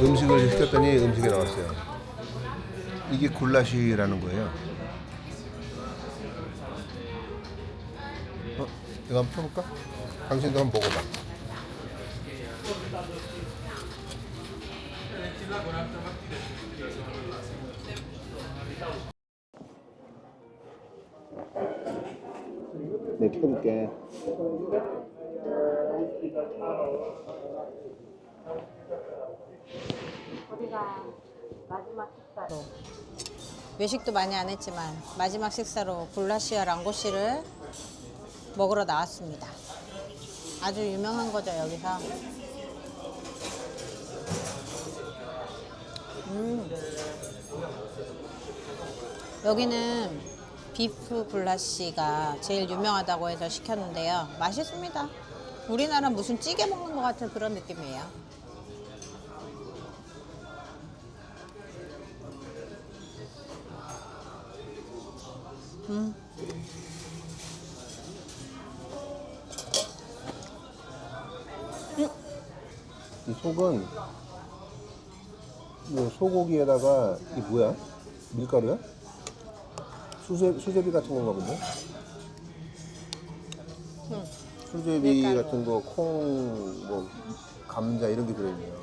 음식을 시켰더니 음식이 나왔어요. 이게 굴라시라는 거예요. 어? 이거 한번 펴볼까? 당신도 한번 먹어봐. 네, 켜볼게. 우리가 마지막 식사로 외식도 많이 안 했지만 마지막 식사로 굴라시와 랑고시를 먹으러 나왔습니다. 아주 유명한 거죠 여기서. 음. 여기는 비프 굴라시가 제일 유명하다고 해서 시켰는데요. 맛있습니다. 우리나라 무슨 찌개 먹는 것 같은 그런 느낌이에요. 이 속은 뭐 소고기에다가 이 뭐야? 밀가루야? 수제, 수제비 같은 건가 본데? 수제비 밀가루. 같은 거, 콩, 뭐 감자 이런 게 들어있네요.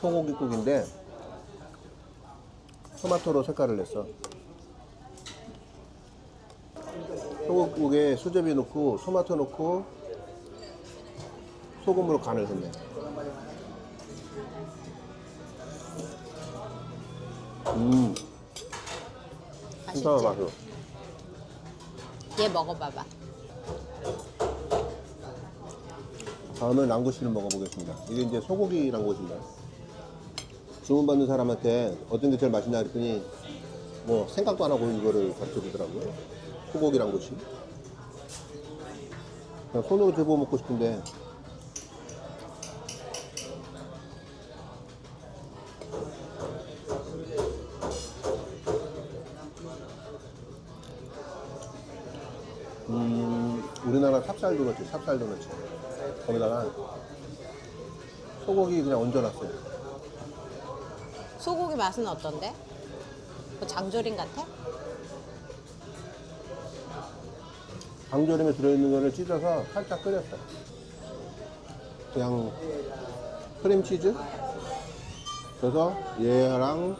소고기국인데 토마토로 색깔을 냈어. 소고기국에 수제비 넣고 토마토 넣고 소금으로 간을 했네. 음? 괜찮아 맛있어. 얘 먹어봐봐. 다음은 랑고시를 먹어보겠습니다. 이게 이제 소고기 랑고시입니다. 주문받는 사람한테 어떤 게 제일 맛있냐 그랬더니 뭐 생각도 안 하고 이거를 가르쳐 주더라고요. 소고기 랑고시. 그냥 손으로 집어 먹고 싶은데 찹쌀 도넛, 찹쌀 도넛. 거기다가 소고기 그냥 얹어놨어요. 소고기 맛은 어떤데? 뭐 장조림 같아? 장조림에 들어있는 거를 찢어서 살짝 끓였어요. 그냥 크림치즈. 그래서 얘랑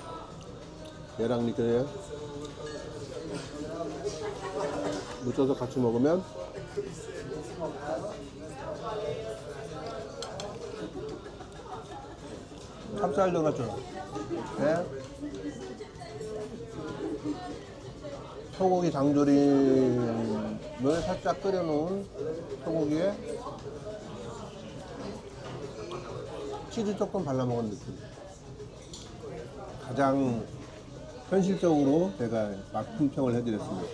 얘랑 이렇게 묻혀서 같이 먹으면 찹쌀 도넛처럼. 네. 소고기 장조림을 살짝 끓여놓은 소고기에 치즈 조금 발라먹은 느낌. 가장 현실적으로 제가 맛 품평을 해드렸습니다.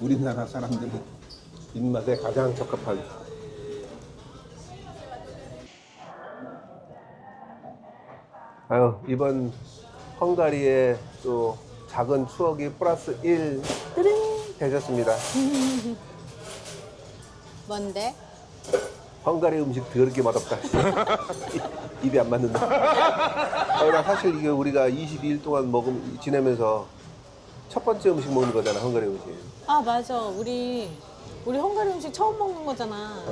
우리나라 사람들의 입맛에 가장 적합한. 아유 이번 헝가리의 또 작은 추억이 플러스 1 뜨링 되셨습니다. 뭔데? 헝가리 음식 더럽게 맛없다. 입에 안 맞는다. 아, 나 사실 이게 우리가 22일 동안 먹음 지내면서 첫 번째 음식 먹는 거잖아, 헝가리 음식. 아 맞아. 우리 우리 헝가리 음식 처음 먹는 거잖아.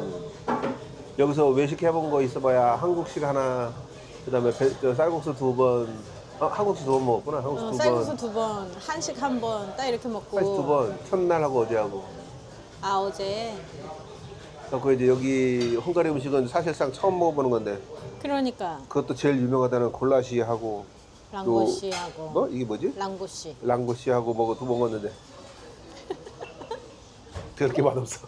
여기서 외식 해본 거 있어봐야 한국식 하나, 그다음에 배- 저 쌀국수 두 번, 어, 한국수 두 번 먹었구나. 한국수 어, 두 쌀국수 번, 두 번, 한식 한 번, 딱 이렇게 먹고. 한국수 두 번, 첫날하고 어제하고. 아 어제. 그래서 이제 여기 헝가리 음식은 사실상 처음 먹어보는 건데 그러니까 그것도 제일 유명하다는 골라시하고 랑고시하고. 뭐 이게 뭐지? 랑고시. 랑고시하고 먹어 두 먹었는데 그렇게 맛없어.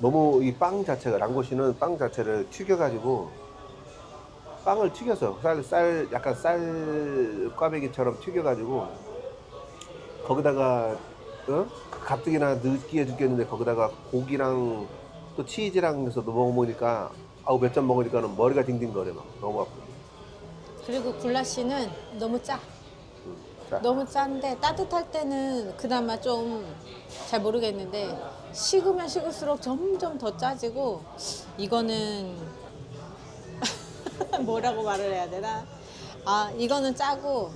너무 이 빵 자체가 랑고시는 빵 자체를 튀겨가지고 빵을 튀겨서 쌀, 쌀 약간 쌀 꽈배기처럼 튀겨가지고 거기다가 어? 가뜩이나 느끼해 죽겠는데 거기다가 고기랑 또 치즈랑 해서 먹어보니까 아우 몇 점 먹으니까는 머리가 딩딩거려 막 너무 아프. 그리고 굴라시는 너무 짜. 짜. 너무 짠데 따뜻할 때는 그나마 좀 잘 모르겠는데 식으면 식을수록 점점 더 짜지고 이거는 뭐라고 말을 해야 되나? 아 이거는 짜고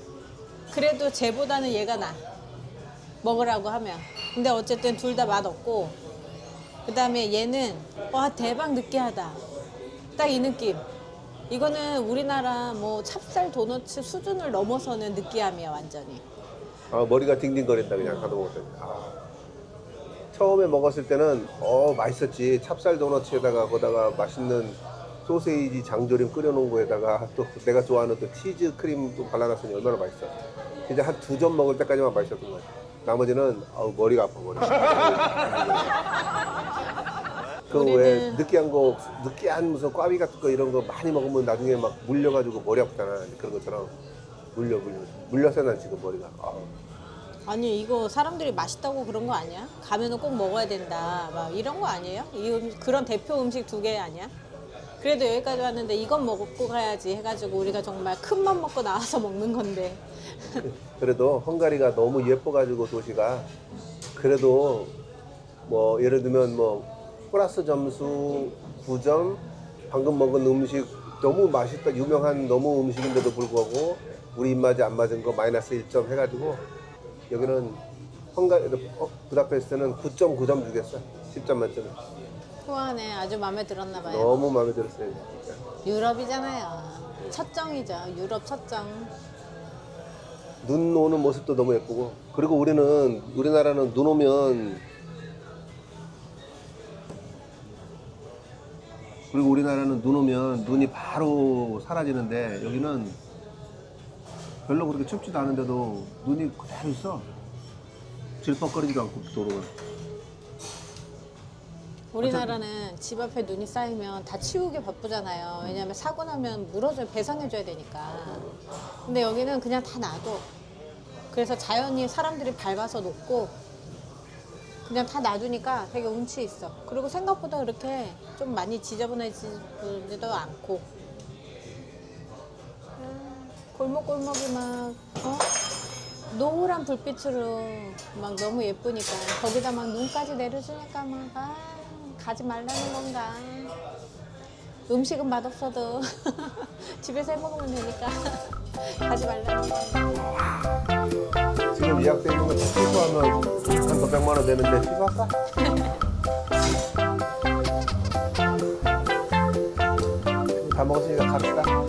그래도 쟤보다는 얘가 나. 먹으라고 하면. 근데 어쨌든 둘 다 맛없고. 그 다음에 얘는 와 대박 느끼하다. 딱 이 느낌. 이거는 우리나라 뭐 찹쌀 도너츠 수준을 넘어서는 느끼함이야 완전히. 아, 머리가 딩딩거린다 그냥 가도 먹었더니. 아. 처음에 먹었을 때는 어 맛있었지. 찹쌀 도너츠에다가 거다가 맛있는 소세지 장조림 끓여놓은 거에다가 또 내가 좋아하는 또 치즈 크림도 발라놨으니 얼마나 맛있어 진짜 한 두 점 먹을 때까지만 맛있었던 거야 나머지는 아우 머리가 아파 머리 그왜 우리는- 느끼한 거 느끼한 무슨 꽈비 같은 거 이런 거 많이 먹으면 나중에 막 물려가지고 머리 아프잖아 그런 것처럼 물려 물려 물려서 난 지금 머리가 아우. 아니 이거 사람들이 맛있다고 그런 거 아니야? 가면은 꼭 먹어야 된다 막 이런 거 아니에요? 이 음, 그런 대표 음식 두 개 아니야? 그래도 여기까지 왔는데 이건 먹고 가야지 해가지고 우리가 정말 큰맘 먹고 나와서 먹는 건데. 그래도 헝가리가 너무 예뻐가지고 도시가. 그래도 뭐 예를 들면 뭐 플러스 점수 9점 방금 먹은 음식 너무 맛있다 유명한 너무 음식인데도 불구하고 우리 입맛에 안 맞은 거 마이너스 1점 해가지고 여기는 헝가리 어, 부다페스트는 9.9점 주겠어 10점 만점에 후안에 아주 마음에 들었나 봐요. 너무 마음에 들었어요 진짜. 유럽이잖아요. 첫 정이죠. 유럽 첫 정. 눈 오는 모습도 너무 예쁘고 그리고 우리는 우리나라는 눈 오면 그리고 우리나라는 눈 오면 눈이 바로 사라지는데 여기는 별로 그렇게 춥지도 않은데도 눈이 그대로 있어. 질퍽거리지도 않고 도로가 우리나라는 집 앞에 눈이 쌓이면 다 치우기 바쁘잖아요. 왜냐하면 사고 나면 물어줘야 배상해줘야 되니까. 근데 여기는 그냥 다 놔둬. 그래서 자연히 사람들이 밟아서 놓고 그냥 다 놔두니까 되게 운치 있어. 그리고 생각보다 그렇게 좀 많이 지저분해지지도 않고. 음, 골목골목이 막 어? 노란 불빛으로 막 너무 예쁘니까 거기다 막 눈까지 내려주니까 막 아, 가지 말라는 건가? 음식은 맛없어도 집에서 해 먹으면 되니까 가지 말라는 건가? 지금 예약돼 있는 거 취소하면 한 몇백만 원 되는데 취소할까? 다 먹었으니까 갑시다